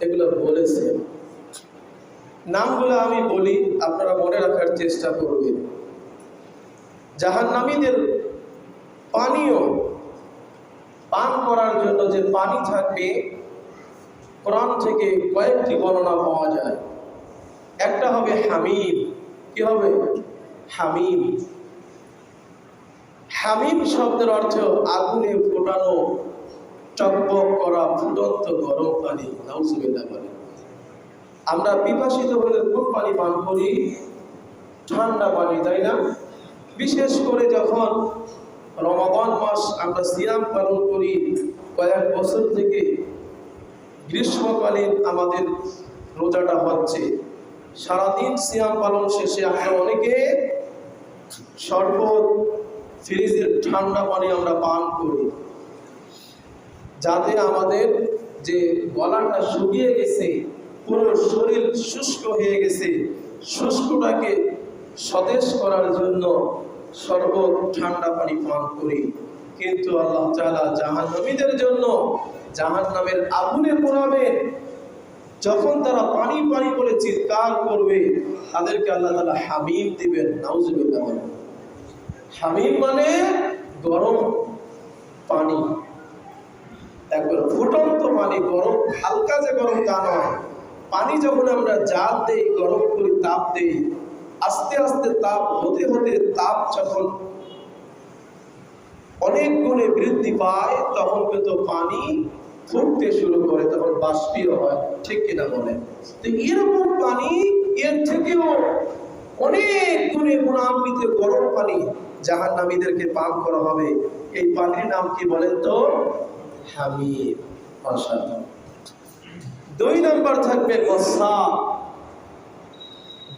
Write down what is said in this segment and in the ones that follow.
এগুলো বলেছেন নামগুলো আমি বলি, আপনারা মনে রাখার চেষ্টা করবেন। জাহান্নামীদের পানীয় পান করার জন্য যে পানি থাকবে, কোরআন থেকে কয়েকটি বর্ণনা পাওয়া যায়। একটা হবে হামিম, কি হবে? হামিম। হামিম শব্দের অর্থ আগুনে ফোটানো। টকবক করা, ফুটন্ত গরম পানি, নাউজুবিল্লাহ বলে। আমরা পিপাসিত হলে কোন পানি পান করি, ঠান্ডা পানি, তাই না? বিশেষ করে যখন রমাদান মাস আমরা সিয়াম পালন করি, কয়েক বছর থেকে গ্রীষ্মকালীন আমাদের রোজাটা হচ্ছে। সারাদিন সিয়াম পালন শেষে আমরা অনেকে শরবত ফ্রিজের ঠান্ডা পানি আমরা পান করি। যাতে আমাদের যে গলাটা শুকিয়ে গেছে, পুরো শরীর শুষ্ক হয়ে গেছে, শুষ্কটাকে সতেজ করার জন্য সর্ব ঠান্ডা পানি পান করি। কিন্তু আল্লাহ তাআলা জাহান্নামীদের জন্য, জাহান্নামের আগুনে পোড়াবেন যখন তারা পানি পানি বলে চিৎকার করবে, তাদেরকে আল্লাহ তাআলা হামিম দিবেন, নাউজুবিল্লাহ হামিম মানে গরম পানি। একবার ফুটন্ত পানি গরম, হালকা যে গরম তা নয়। পানি যখন আমরা জাল দেই, গরম করি তাপ দেই, আস্তে আস্তে তাপ, হতে হতে তাপ যখন অনেক গুণে বৃদ্ধি পায়, তখন কিন্তু পানি ফুটতে শুরু করে, তখন বাষ্পীয় হয়। ঠিক কিনা বলে তো এরকম পানি, এর থেকেও অনেক গুণে গুণান্বিত গরম পানি জাহান নামীদেরকে পান করা হবে। এই পানির নাম কি বলেন তো? মাশাআল্লাহ দুই নাম্বার থাকবে গসা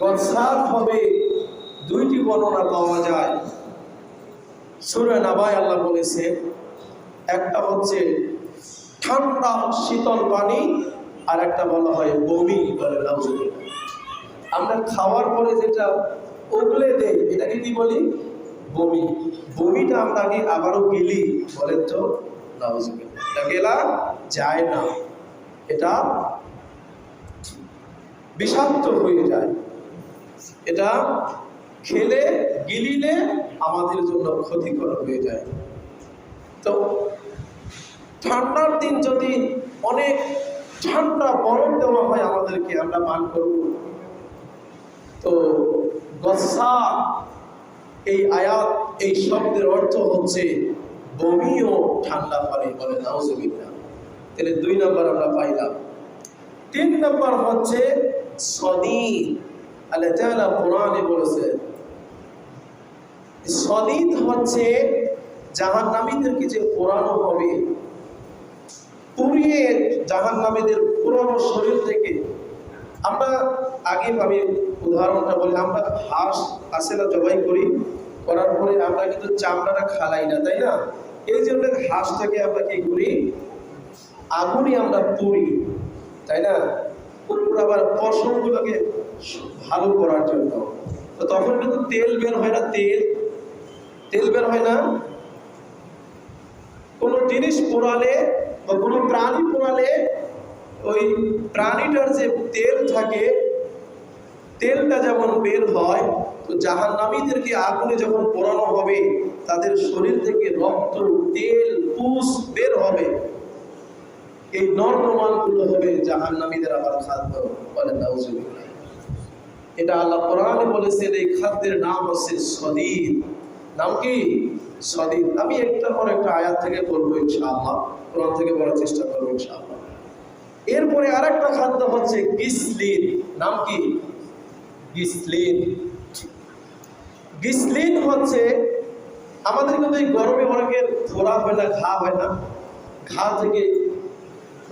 গসাদ হবে, দুইটি বর্ণনা পাওয়া যায়। সুরে নাবায় আল্লাহ বলেছে, একটা হচ্ছে ঠান্ডা শীতল পানি, আর একটা বলা হয় বমি বলে। আমরা খাওয়ার পরে যেটা উগলে দেই, এটাকে কি বলি? বমি। বমিটা আমরা আগে আবারও গেলি, বলেন তো, নাউজুবিল্লাহ। এটা গেলা যায় না। এটা বিষাক্ত হয়ে যায়। এটা খেলে, গিলিলে আমাদের জন্য ক্ষতিকর হয়ে যায়। তো ঠান্ডার দিন যদি অনেক ঠান্ডা বরফ দেওয়া হয় আমাদেরকে, আমরা পান করব। তো গসা, এই আয়াত, এই শব্দের অর্থ হচ্ছে বমি ও ঠান্ডা পানি বলে, নাউজুবিল্লাহ। তাহলে দুই নম্বর আমরা পাইলাম। তিন নম্বর হচ্ছে সদিদ। আল্লাহ তাআলা কোরআনে বলেছে, সদিদ হচ্ছে জাহান্নামীদেরকে যে পোড়ানো হবে, পুড়িয়ে জাহান্নামীদের পুরনো শরীর থেকে। আমরা আগে আমি উদাহরণটা বলি, আমরা হাঁস আসে না জবাই করি? করার পরে আমরা কিন্তু চামড়াটা খালাই না, তাই না? এই জন্য হাঁসটাকে আমরা কি করি? আগুনে আমরা পুড়ি তাই না? পুরো আবার পশমগুলোকে ভালো করার জন্য। তো তখন কিন্তু তেল বের হয় না, তেল। তেল বের হয় না। কোনো জিনিস পোড়ালে বা কোনো প্রাণী পোড়ালে ওই প্রাণীটার যে তেল থাকে, তেলটা যেমন বের হয় তো জাহান্নামীদেরকে আগুনে যখন পোড়ানো হবে, তাদের শরীর থেকে রক্ত, তেল, পুষ বের হবে। এই নর্দমানগুলো হবে জাহান্নামীদের আবার খাদ্য বলেন এটা আল্লাহ কোরআনে বলেছেন, এই খাদ্যের নাম হচ্ছে সদিদ। নাম কি? সদিদ। আমি একটার পর একটা আয়াত থেকে বলব ইনশাআল্লাহ। কোরআন থেকে বলার চেষ্টা করব ইনশাআল্লাহ। এরপরে আরেকটা খাদ্য হচ্ছে গিসলিন। নাম কি? গিসলিন। গিসলিন হচ্ছে, আমাদের কিন্তু এই গরমে অনেকের ফোড়া হয় না, ঘা হয় না ঘা থেকে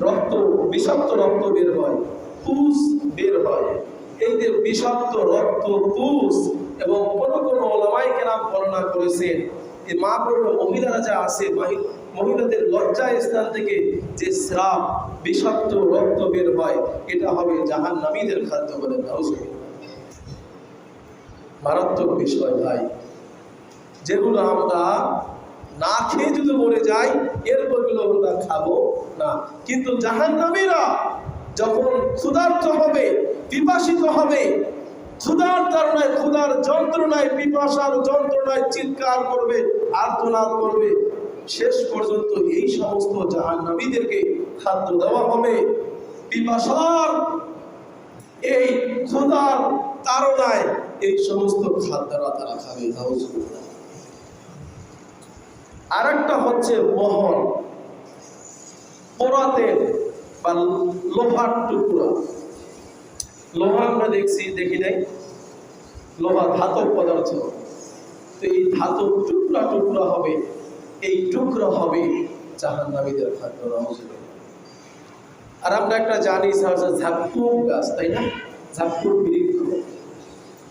রক্ত, বিষাক্ত রক্ত বের হয়, পুষ বের হয় এই যে বিষাক্ত রক্ত, পুষ এবং কোন কোনো ওলামাইকে নাম বর্ণনা করেছেন এই মা বলল মহিলারা যা মাহি- মহিলাদের লজ্জা স্থান থেকে যে শ্রাপ বিষাক্ত রক্ত বের হয়, এটা হবে জাহান নামীদের খাদ্য বলে। মারাত্মক বিষয় ভাই। যেগুলো আমরা না খেয়ে যদি মরে যাই এরপরগুলো আমরা খাব না। কিন্তু জাহান্নামীরা যখন ক্ষুধার্ত হবে, পিপাসিত হবে, ক্ষুধার তারণায় ক্ষুধার যন্ত্রণায়, পিপাসার যন্ত্রণায় চিৎকার করবে, আর্তনাদ করবে। শেষ পর্যন্ত এই সমস্ত জাহান্নামীদেরকে খাদ্য দেওয়া হবে। পিপাসার এই ক্ষুধার এই সমস্ত খাদ্যরা তারা খাবে নাউজুবিল্লাহ। আরেকটা হচ্ছে বা লোহার টুকরা। লোহা আমরা দেখছি, দেখি নাই? লোহা ধাতব পদার্থ। তো এই ধাতব টুকরা টুকরা হবে, এই টুকরা হবে জাহান্নামীদের খাদ্য। আর আমরা একটা জানি সেটা হচ্ছে গাছ, তাই না? ঝাকুর বৃক্ষ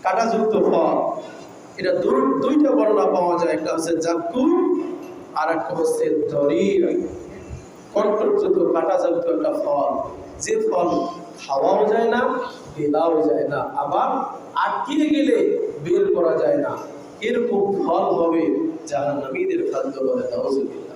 কাঁটাযুক্ত ফল, এটা দুইটা বর্ণনা পাওয়া যায়। একটা হচ্ছে জাকুর আর একটা হচ্ছে দরির কণ্ঠযুক্ত কাঁটাযুক্ত একটা ফল, যে ফল খাওয়াও যায় না বেলাও যায় না, আবার আটকিয়ে গেলে বের করা যায় না। এরকম ফল হবে জাহান্নামীদের খাদ্য বলে নওয়াজুবিল্লাহ